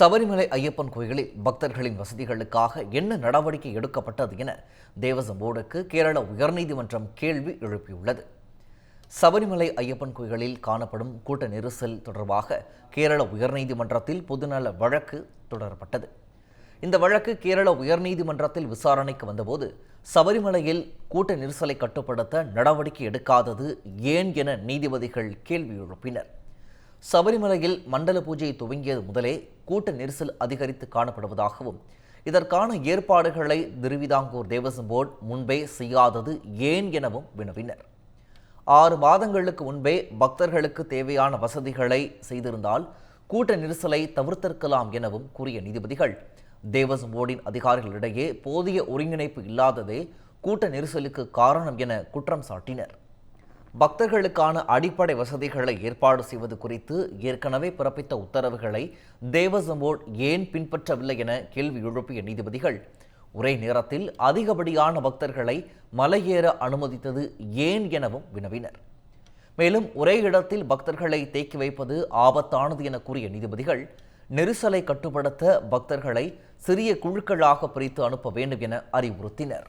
சபரிமலை ஐயப்பன் கோயிலில் பக்தர்களின் வசதிகளுக்காக என்ன நடவடிக்கை எடுக்கப்பட்டது என தேவசம் போர்டுக்கு கேரள உயர்நீதிமன்றம் கேள்வி எழுப்பியுள்ளது. சபரிமலை ஐயப்பன் கோயிலில் காணப்படும் கூட்ட நெரிசல் தொடர்பாக கேரள உயர்நீதிமன்றத்தில் பொதுநல வழக்கு தொடரப்பட்டது. இந்த வழக்கு கேரள உயர்நீதிமன்றத்தில் விசாரணைக்கு வந்தபோது சபரிமலையில் கூட்ட நெரிசலை கட்டுப்படுத்த நடவடிக்கை எடுக்காதது ஏன் என நீதிபதிகள் கேள்வி எழுப்பினர். சபரிமலையில் மண்டல பூஜை துவங்கியது முதலே கூட்ட நெரிசல் அதிகரித்து காணப்படுவதாகவும் இதற்கான ஏற்பாடுகளை திருவிதாங்கூர் தேவசம் போர்டு முன்பே செய்யாதது ஏன் எனவும் வினவினர். ஆறு மாதங்களுக்கு முன்பே பக்தர்களுக்கு தேவையான வசதிகளை செய்திருந்தால் கூட்ட நெரிசலை தவிர்த்திருக்கலாம் எனவும் கூறிய நீதிபதிகள் தேவசம் போர்டின் அதிகாரிகளிடையே போதிய ஒருங்கிணைப்பு இல்லாததே கூட்ட நெரிசலுக்கு காரணம் என குற்றம் சாட்டினர். பக்தர்களுக்கான அடிப்படை வசதிகளை ஏற்பாடு செய்வது குறித்து ஏற்கனவே பிறப்பித்த உத்தரவுகளை தேவசம் போர்டு ஏன் பின்பற்றவில்லை என கேள்வி எழுப்பிய நீதிபதிகள் ஒரே நேரத்தில் அதிகப்படியான பக்தர்களை மலையேற அனுமதித்தது ஏன் எனவும் வினவினர். மேலும் ஒரே இடத்தில் பக்தர்களை தேக்கி வைப்பது ஆபத்தானது என கூறிய நீதிபதிகள் நெரிசலை கட்டுப்படுத்த பக்தர்களை சிறிய குழுக்களாக பிரித்து அனுப்ப வேண்டும் என அறிவுறுத்தினர்.